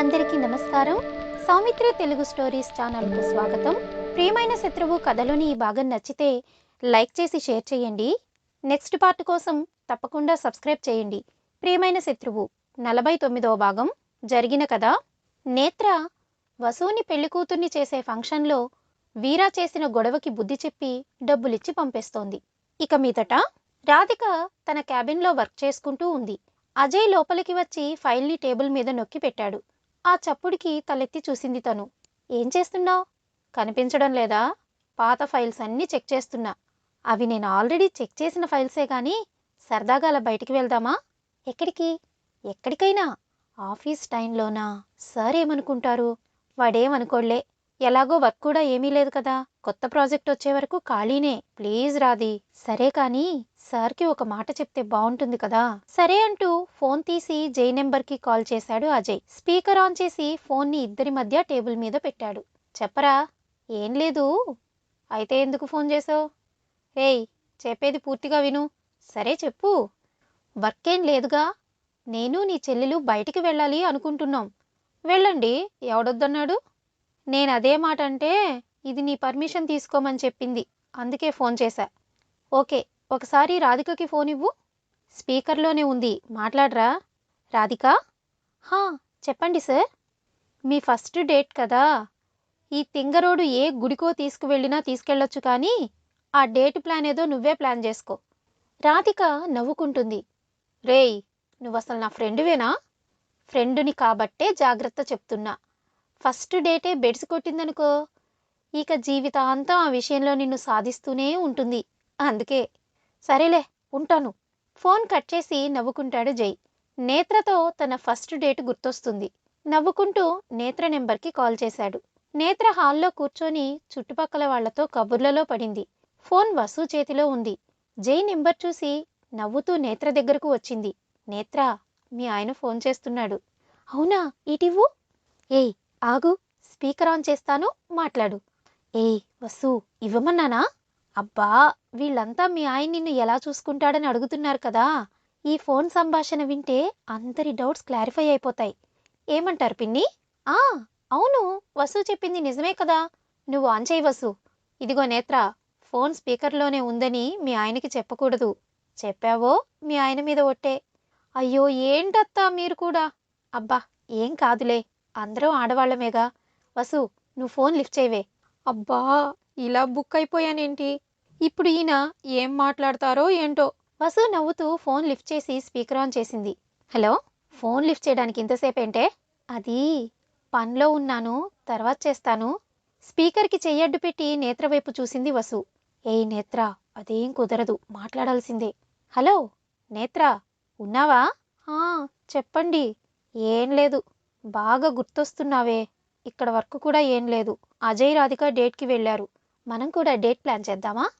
అందరికీ నమస్కారం. సౌమిత్రి తెలుగు స్టోరీస్ ఛానల్కు స్వాగతం. ప్రియమైన శత్రువు కథలోని ఈ భాగం నచ్చితే లైక్ చేసి షేర్ చేయండి. నెక్స్ట్ పార్ట్ కోసం తప్పకుండా సబ్స్క్రైబ్ చేయండి. ప్రియమైన శత్రువు నలభై తొమ్మిదవ భాగం జరిగిన కథ. నేత్ర వసూని పెళ్ళి కూతుర్ని చేసే ఫంక్షన్లో వీరా చేసిన గొడవకి బుద్ధి చెప్పి డబ్బులిచ్చి పంపేస్తోంది. ఇక మీదట రాధిక తన క్యాబిన్లో వర్క్ చేసుకుంటూ ఉంది. అజయ్ లోపలికి వచ్చి ఫైల్ని టేబుల్ మీద నొక్కి పెట్టాడు. ఆ చప్పుడికి తలెత్తి చూసింది తను. ఏం చేస్తున్నావు? కనిపించడం లేదా? పాత ఫైల్స్ అన్నీ చెక్ చేస్తున్నా. అవి నేను ఆల్రెడీ చెక్ చేసిన ఫైల్సే కానీ సరదాగా అలా బయటికి వెళ్దామా? ఎక్కడికి? ఎక్కడికైనా? ఆఫీస్ టైంలోనా? సార్ ఏమనుకుంటారు? వాడేమనుకోలే ఎలాగో వర్క్ కూడా ఏమీ లేదు కదా. కొత్త ప్రాజెక్ట్ వచ్చే వరకు ఖాళీనే. ప్లీజ్ రాది సరే కానీ సార్కి ఒక మాట చెప్తే బాగుంటుంది కదా. సరే అంటూ ఫోన్ తీసి జై నెంబర్కి కాల్ చేశాడు అజయ్. స్పీకర్ ఆన్ చేసి ఫోన్ని ఇద్దరి మధ్య టేబుల్ మీద పెట్టాడు. చెప్పరా? ఏం లేదు. అయితే ఎందుకు ఫోన్ చేసావు ఏయ్ చెప్పేది పూర్తిగా విను. సరే చెప్పు. వర్క్ ఏం లేదుగా. నేను నీ చెల్లెలు బయటికి వెళ్ళాలి అనుకుంటున్నాం. వెళ్ళండి ఎవడొద్దన్నాడు? నేను అదే మాట అంటే ఇది నీ పర్మిషన్ తీసుకోమని చెప్పింది. అందుకే ఫోన్ చేశా. ఓకే ఒకసారి రాధికకి ఫోన్ ఇవ్వు. స్పీకర్లోనే ఉంది. మాట్లాడరా? రాధిక? హా చెప్పండి సార్. మీ ఫస్ట్ డేట్ కదా. ఈ తింగరోడు ఏ గుడికో తీసుకువెళ్ళినా తీసుకెళ్ళొచ్చు కానీ ఆ డేట్ ప్లాన్ ఏదో నువ్వే ప్లాన్ చేసుకో. రాధిక నవ్వుకుంటుంది. రేయ్ నువ్వు అసలు నా ఫ్రెండువేనా? ఫ్రెండుని కాబట్టే జాగ్రత్త చెప్తున్నా. ఫస్ట్ డేటే బెడ్స్ కొట్టిందనుకో ఇక జీవితాంతం ఆ విషయంలో నిన్ను సాధిస్తూనే ఉంటుంది. అందుకే సరేలే ఉంటాను. ఫోన్ కట్ చేసి నవ్వుకుంటాడు జై. నేత్రతో తన ఫస్ట్ డేట్ గుర్తొస్తుంది. నవ్వుకుంటూ నేత్ర నెంబర్కి కాల్ చేశాడు. నేత్ర హాల్లో కూర్చొని చుట్టుపక్కల వాళ్ళతో కబుర్లలో పడింది. ఫోన్ వసు చేతిలో ఉంది. జై నెంబర్ చూసి నవ్వుతూ నేత్ర దగ్గరకు వచ్చింది. నేత్ర మీ ఆయన ఫోన్ చేస్తున్నాడు. అవునా ఇటివ్వు ఏయ్ ఆగు స్పీకర్ ఆన్ చేస్తాను మాట్లాడు. ఏయ్ వసు ఇవ్వమన్నానా? అబ్బా వీళ్ళంతా మీ ఆయన నిన్ను ఎలా చూసుకుంటాడని అడుగుతున్నారు కదా. ఈ ఫోన్ సంభాషణ వింటే అందరి డౌట్స్ క్లారిఫై అయిపోతాయి. ఏమంటారు పిన్ని? ఆ అవును వసు చెప్పింది నిజమే కదా. నువ్వు ఆన్ చేయి వసు. ఇదిగో నేత్ర ఫోన్ స్పీకర్లోనే ఉందని మీ ఆయనకి చెప్పకూడదు. చెప్పావో? మీ ఆయన మీద ఒట్టే. అయ్యో ఏంటత్తా మీరు కూడా? అబ్బా ఏం కాదులే. అందరం ఆడవాళ్ళమేగా వసు నువ్వు ఫోన్ లిఫ్ట్ చేయవే. అబ్బా ఇలా బుక్ అయిపోయానేంటి? ఇప్పుడు ఈయన ఏం మాట్లాడతారో ఏంటో. వసు నవ్వుతూ ఫోన్ లిఫ్ట్ చేసి స్పీకర్ ఆన్ చేసింది. హలో ఫోన్ లిఫ్ట్ చేయడానికి ఇంతసేపు ఏంటే? అది పనిలో ఉన్నాను తర్వాత చేస్తాను. స్పీకర్కి చెయ్యడ్డు పెట్టి నేత్ర వైపు చూసింది వసు. ఏయ్ నేత్ర అదేం కుదరదు మాట్లాడాల్సిందే. హలో నేత్ర ఉన్నావా? ఆ చెప్పండి. ఏం లేదు బాగా గుర్తొస్తున్నావే. ఇక్కడ వర్క్ కూడా ఏం లేదు. అజయ్ రాధిక డేట్కి వెళ్ళారు. మనం కూడా డేట్ ప్లాన్ చేద్దామా?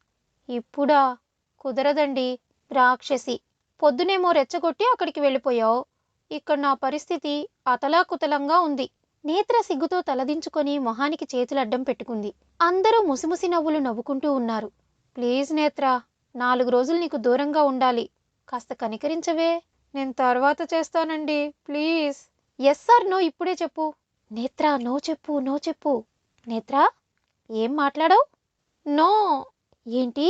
ఇప్పుడా? కుదరదండి. రాక్షసి. పొద్దునేమో రెచ్చగొట్టి అక్కడికి వెళ్ళిపోయావు. ఇక్కడ నా పరిస్థితి అతలాకుతలంగా ఉంది. నేత్ర సిగ్గుతో తలదించుకొని మొహానికి చేతులడ్డం పెట్టుకుంది. అందరూ ముసిముసి నవ్వులు నవ్వుకుంటూ ఉన్నారు. ప్లీజ్ నేత్ర నాలుగు రోజులు నీకు దూరంగా ఉండాలి. కాస్త కనికరించవే. నేను తర్వాత చేస్తానండి. ప్లీజ్. ఎస్ సార్ నో ఇప్పుడే చెప్పు. నేత్ర నో చెప్పు నో చెప్పు. నేత్ర ఏం మాట్లాడవు? నో. ఏంటి?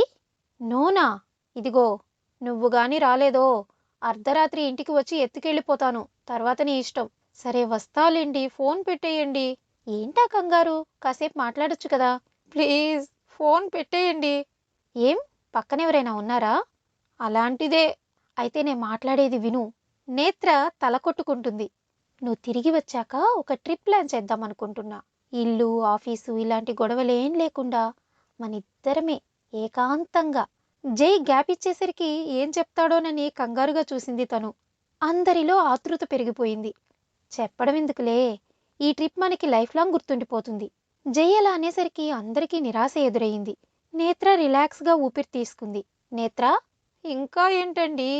నోనా? ఇదిగో నువ్వు గాని రాలేదో. అర్ధరాత్రి ఇంటికి వచ్చి ఎత్తుకెళ్ళిపోతాను. తర్వాత నీ ఇష్టం. సరే వస్తాలేండి. ఫోన్ పెట్టేయండి. ఏంటా కంగారు? కాసేపు మాట్లాడొచ్చు కదా. ప్లీజ్ ఫోన్ పెట్టేయండి. ఏం? పక్కన ఎవరైనా ఉన్నారా? అలాంటిదే. అయితే నేను మాట్లాడేది విను. నేత్ర తల కొట్టుకుంటుంది. నువ్వు తిరిగి వచ్చాక ఒక ట్రిప్ ప్లాన్ చేద్దాం అనుకుంటున్నా. ఇల్లు ఆఫీసు ఇలాంటి గొడవలేం లేకుండా మన ఇద్దరమే ఏకాంతంగా. జై గ్యాప్ ఇచ్చేసరికి ఏం చెప్తాడోనని కంగారుగా చూసింది తను. అందరిలో ఆతృత పెరిగిపోయింది. చెప్పడం ఎందుకులే? ఈ ట్రిప్ మనకి లైఫ్ లాంగ్ గుర్తుండిపోతుంది. జై అలా అనేసరికి అందరికీ నిరాశ ఎదురయ్యింది నేత్ర రిలాక్స్గా ఊపిరి తీసుకుంది. నేత్ర ఇంకా ఏంటండి?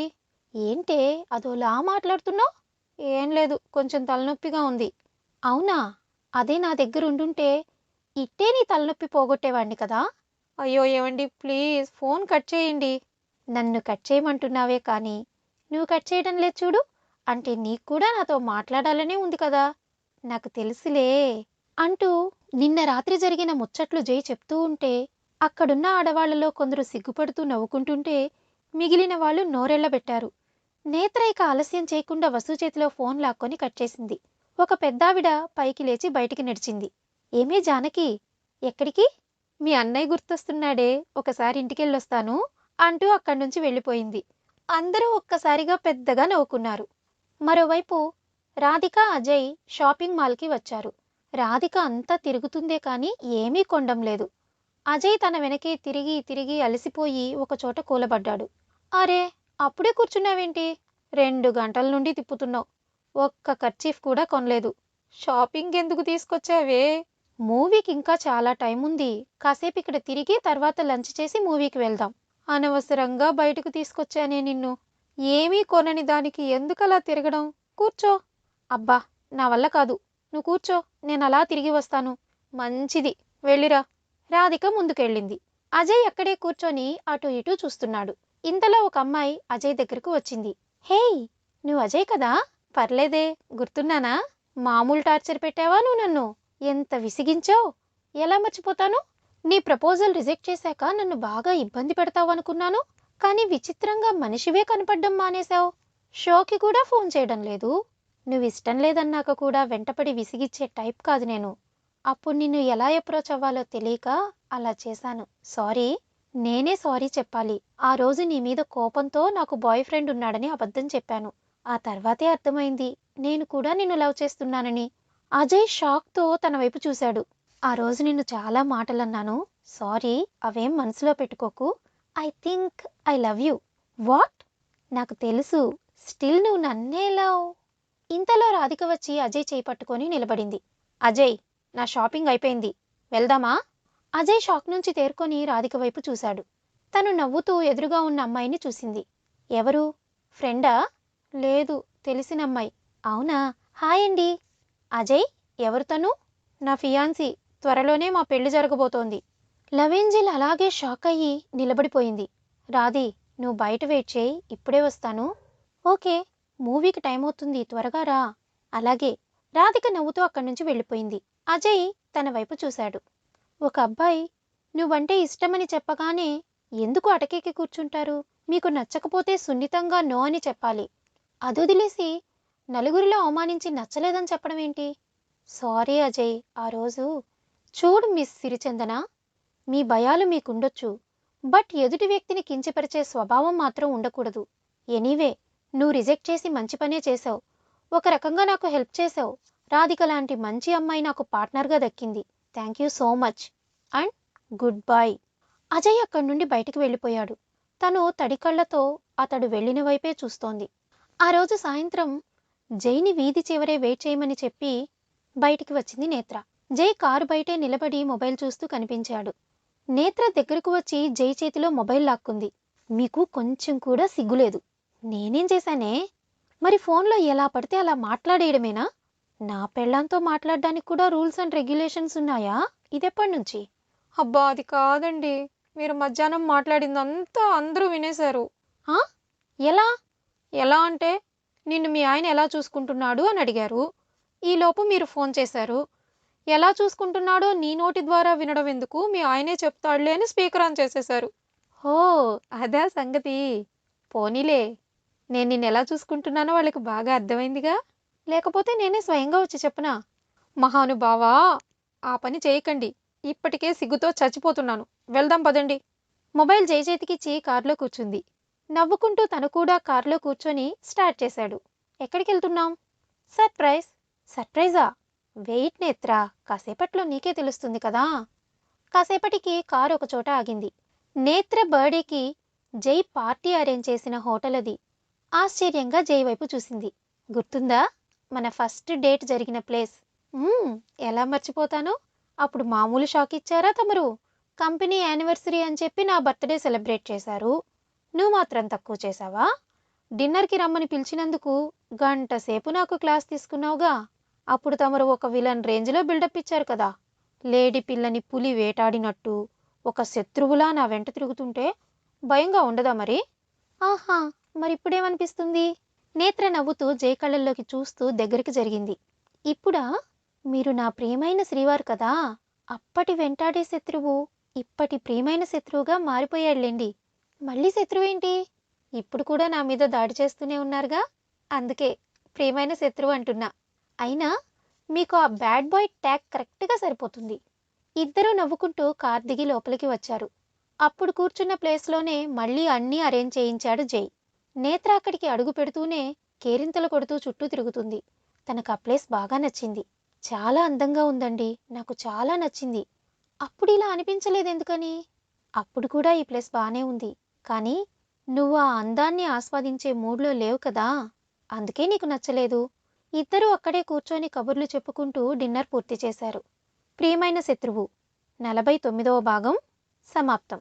ఏంటే? అదోలా మాట్లాడుతున్నావు? ఏం లేదు కొంచెం తలనొప్పిగా ఉంది. అవునా? అదే నా దగ్గర ఉండుంటే ఇట్టే నీ తలనొప్పి పోగొట్టేవాడిని కదా? అయ్యో ఏమండి ప్లీజ్ ఫోన్ కట్ చేయండి. నన్ను కట్ చేయమంటున్నావే కానీ నువ్వు కట్ చేయడం లేదు చూడు. అంటే నీకు కూడా నాతో మాట్లాడాలనే ఉంది కదా? నాకు తెలుసులే అంటూ నిన్న రాత్రి జరిగిన ముచ్చట్లు జై చెప్తూ ఉంటే అక్కడున్న ఆడవాళ్ళలో కొందరు సిగ్గుపడుతూ నవ్వుకుంటుంటే మిగిలిన వాళ్ళు నోరెళ్ళబెట్టారు నేత్ర ఇక ఆలస్యం చేయకుండా వసు చేతిలో ఫోన్ లాక్కొని కట్ చేసింది. ఒక పెద్దావిడ పైకి లేచి బయటికి నడిచింది. ఏమే జానకి? ఎక్కడికి? మీ అన్నయ్య గుర్తొస్తున్నాడే ఒకసారి ఇంటికెళ్ళొస్తాను అంటూ అక్కడి నుంచి వెళ్ళిపోయింది. అందరూ ఒక్కసారిగా పెద్దగా నవ్వుకున్నారు. మరోవైపు రాధిక అజయ్ షాపింగ్ మాల్కి వచ్చారు. రాధిక అంతా తిరుగుతుందే కానీ ఏమీ కొండం లేదు. అజయ్ తన వెనకే తిరిగి తిరిగి అలసిపోయి ఒకచోట కూలబడ్డాడు. అరే అప్పుడే కూర్చున్నావేంటి? రెండు గంటల నుండి తిప్పుతున్నావు. ఒక్క కర్చీఫ్ కూడా కొనలేదు. షాపింగ్ ఎందుకు తీసుకొచ్చావే? మూవీకి ఇంకా చాలా టైం ఉంది. కాసేపు ఇక్కడ తిరిగి తర్వాత లంచ్ చేసి మూవీకి వెళ్దాం. అనవసరంగా బయటకు తీసుకొచ్చానే నిన్ను. ఏమీ కొనని దానికి ఎందుకలా తిరగడం? కూర్చో. అబ్బా నా వల్ల కాదు. నువ్వు కూర్చో. నేను అలా తిరిగి వస్తాను. మంచిది. వెళ్ళిరా. రాధిక ముందుకెళ్ళింది. అజయ్ అక్కడే కూర్చొని అటు ఇటు చూస్తున్నాడు. ఇంతలో ఒక అమ్మాయి అజయ్ దగ్గరకు వచ్చింది. హేయ్ నువ్వు అజయ్ కదా? పర్లేదే గుర్తున్నానా? మామూలు టార్చర్ పెట్టావా నువ్వు నన్ను? ఎంత విసిగించావు? ఎలా మర్చిపోతాను? నీ ప్రపోజల్ రిజెక్ట్ చేశాక నన్ను బాగా ఇబ్బంది పెడతావు అనుకున్నాను. కానీ విచిత్రంగా మనిషివే కనపడ్డం మానేశావు. షోకి కూడా ఫోన్ చేయడం లేదు. నువ్వు ఇష్టం లేదన్నాక కూడా వెంటపడి విసిగిచ్చే టైప్ కాదు నేను. అప్పుడు నిన్ను ఎలా అప్రోచ్ అవ్వాలో తెలియక అలా చేశాను. సారీ. నేనే సారీ చెప్పాలి. ఆ రోజు నీ మీద కోపంతో నాకు బాయ్ ఫ్రెండ్ ఉన్నాడని అబద్ధం చెప్పాను. ఆ తర్వాతే అర్థమైంది. నేను కూడా నిన్ను లవ్ చేస్తున్నానని. అజయ్ షాక్తో తన వైపు చూశాడు. ఆ రోజు నిన్ను చాలా మాటలన్నాను. సారీ అవేం మనసులో పెట్టుకోకు. I think I love you. What? నాకు తెలుసు. స్టిల్ నువ్వు నన్నే లవ్. ఇంతలో రాధిక వచ్చి అజయ్ చేయి పట్టుకొని నిలబడింది. అజయ్ నా షాపింగ్ అయిపోయింది. వెళ్దామా? అజయ్ షాక్ నుంచి తేరుకొని రాధిక వైపు చూశాడు. తను నవ్వుతూ ఎదురుగా ఉన్న అమ్మాయిని చూసింది. ఎవరు? ఫ్రెండా? లేదు తెలిసిన అమ్మాయి. అవునా? హాయ్ అండి. అజయ్ ఎవరు తను నా ఫియాన్సీ. త్వరలోనే మా పెళ్ళి జరగబోతోంది. లవేంజిల్ అలాగే షాక్ అయ్యి నిలబడిపోయింది. రాధి నువ్వు బయట వెయిట్ చేయి ఇప్పుడే వస్తాను. ఓకే మూవీకి టైం అవుతుంది త్వరగా రా. అలాగే రాధిక నవ్వుతూ అక్కడి నుంచి వెళ్ళిపోయింది. అజయ్ తన వైపు చూశాడు. ఒక అబ్బాయి నువ్వంటే ఇష్టమని చెప్పగానే ఎందుకు అటకెక్కి కూర్చుంటారు? మీకు నచ్చకపోతే సున్నితంగా నో అని చెప్పాలి అదొదిలేసి నలుగురిలో అవమానించి నచ్చలేదని చెప్పడం ఏంటి? సారీ అజయ్ ఆ రోజు చూడు మిస్ సిరిచందన. మీ భయాలు మీకుండొచ్చు బట్ ఎదుటి వ్యక్తిని కించపరిచే స్వభావం మాత్రం ఉండకూడదు. ఎనీవే నువ్వు రిజెక్ట్ చేసి మంచి పనే చేశావు. ఒక రకంగా నాకు హెల్ప్ చేశావు. రాధిక లాంటి మంచి అమ్మాయి నాకు పార్ట్నర్గా దక్కింది. Thank you so much. And good boy Ajay అక్కడి నుండి బయటికి వెళ్ళిపోయాడు. తను తడికళ్ళతో అతడు వెళ్ళిన వైపే చూస్తోంది. ఆ రోజు సాయంత్రం జైని వీధి చివరే వెయిట్ చేయమని చెప్పి బయటికి వచ్చింది నేత్ర. జై కారు బయటే నిలబడి మొబైల్ చూస్తూ కనిపించాడు. నేత్ర దగ్గరకు వచ్చి జై చేతిలో మొబైల్ లాక్కుంది. మీకు కొంచెం కూడా సిగ్గులేదు. నేనేం చేశానే? మరి ఫోన్లో ఎలా పడితే అలా మాట్లాడేయడమేనా? నా పెళ్ళంతో మాట్లాడడానికి కూడా రూల్స్ అండ్ రెగ్యులేషన్స్ ఉన్నాయా? ఇదెప్పటి నుంచి? అబ్బా అది కాదండి. మీరు మధ్యాహ్నం మాట్లాడిందంతా అందరూ వినేశారు. ఆ? ఎలా? ఎలా అంటే నిన్ను మీ ఆయన ఎలా చూసుకుంటున్నాడు అని అడిగారు. ఈలోపు మీరు ఫోన్ చేశారు. ఎలా చూసుకుంటున్నాడో నీ నోటి ద్వారా వినడం ఎందుకు? మీ ఆయనే చెప్తాడులే అని స్పీకర్ ఆన్ చేసేశారు. ఓ అదా సంగతి. పోనీలే. నేను నిన్ను ఎలా చూసుకుంటున్నానో వాళ్ళకి బాగా అర్థమైందిగా. లేకపోతే నేనే స్వయంగా వచ్చి చెప్పనా? మహానుభావా ఆ పని చేయకండి. ఇప్పటికే సిగ్గుతో చచ్చిపోతున్నాను. వెళ్దాం పదండి. మొబైల్ జై చేతికిచ్చి కారులో కూర్చుంది. నవ్వుకుంటూ తను కూడా కారులో కూర్చొని స్టార్ట్ చేశాడు. ఎక్కడికి వెళ్తున్నాం సర్ప్రైజ్. సర్ప్రైజా? వెయిట్ నేత్రా కాసేపట్లో నీకే తెలుస్తుంది కదా? కాసేపటికి కారు ఒక చోట ఆగింది. నేత్ర బర్త్డేకి జై పార్టీ అరేంజ్ చేసిన హోటల్ అది. ఆశ్చర్యంగా జై వైపు చూసింది. గుర్తుందా? మన ఫస్ట్ డేట్ జరిగిన ప్లేస్. ఎలా మర్చిపోతాను? అప్పుడు మామూలు షాక్ ఇచ్చారా తమరు? కంపెనీ యానివర్సరీ అని చెప్పి నా బర్త్డే సెలబ్రేట్ చేశారు. నువ్వు మాత్రం తక్కువ చేశావా? డిన్నర్కి రమ్మని పిలిచినందుకు గంట సేపు నాకు క్లాస్ తీసుకున్నావుగా. అప్పుడు తమరు ఒక విలన్ రేంజ్లో బిల్డప్ ఇచ్చారు కదా. లేడీ పిల్లని పులి వేటాడినట్టు ఒక శత్రువులా నా వెంట తిరుగుతుంటే భయంగా ఉండదా మరి? ఆహా మరి ఇప్పుడేమనిపిస్తుంది నేత్ర నవ్వుతూ జై కళ్ళల్లోకి చూస్తూ దగ్గరికి జరిగింది. ఇప్పుడా? మీరు నా ప్రియమైన శ్రీవారు కదా? అప్పటి వెంటాడే శత్రువు ఇప్పటి ప్రియమైన శత్రువుగా మారిపోయాడులేండి. మళ్ళీ శత్రువేంటి? ఇప్పుడు కూడా నా మీద దాడి చేస్తూనే ఉన్నారుగా? అందుకే ప్రియమైన శత్రువు అంటున్నా. అయినా మీకు ఆ బ్యాడ్ బాయ్ ట్యాగ్ కరెక్ట్గా సరిపోతుంది. ఇద్దరూ నవ్వుకుంటూ కార్ దిగి లోపలికి వచ్చారు. అప్పుడు కూర్చున్న ప్లేస్లోనే మళ్ళీ అన్నీ అరేంజ్ చేయించాడు జై. నేత్ర అక్కడికి అడుగు పెడుతూనే కేరింతలు కొడుతూ చుట్టూ తిరుగుతుంది. తనకు ఆ ప్లేస్ బాగా నచ్చింది. చాలా అందంగా ఉందండి. నాకు చాలా నచ్చింది. అప్పుడు ఇలా అనిపించలేదు ఎందుకని అప్పుడు కూడా ఈ ప్లేస్ బాగానే ఉంది. కానీ నువ్వు ఆ అందాన్ని ఆస్వాదించే మూడ్లో లేవు కదా. అందుకే నీకు నచ్చలేదు. ఇద్దరూ అక్కడే కూర్చొని కబుర్లు చెప్పుకుంటూ డిన్నర్ పూర్తి చేశారు. ప్రియమైన శత్రువు నలభై తొమ్మిదవ భాగం సమాప్తం.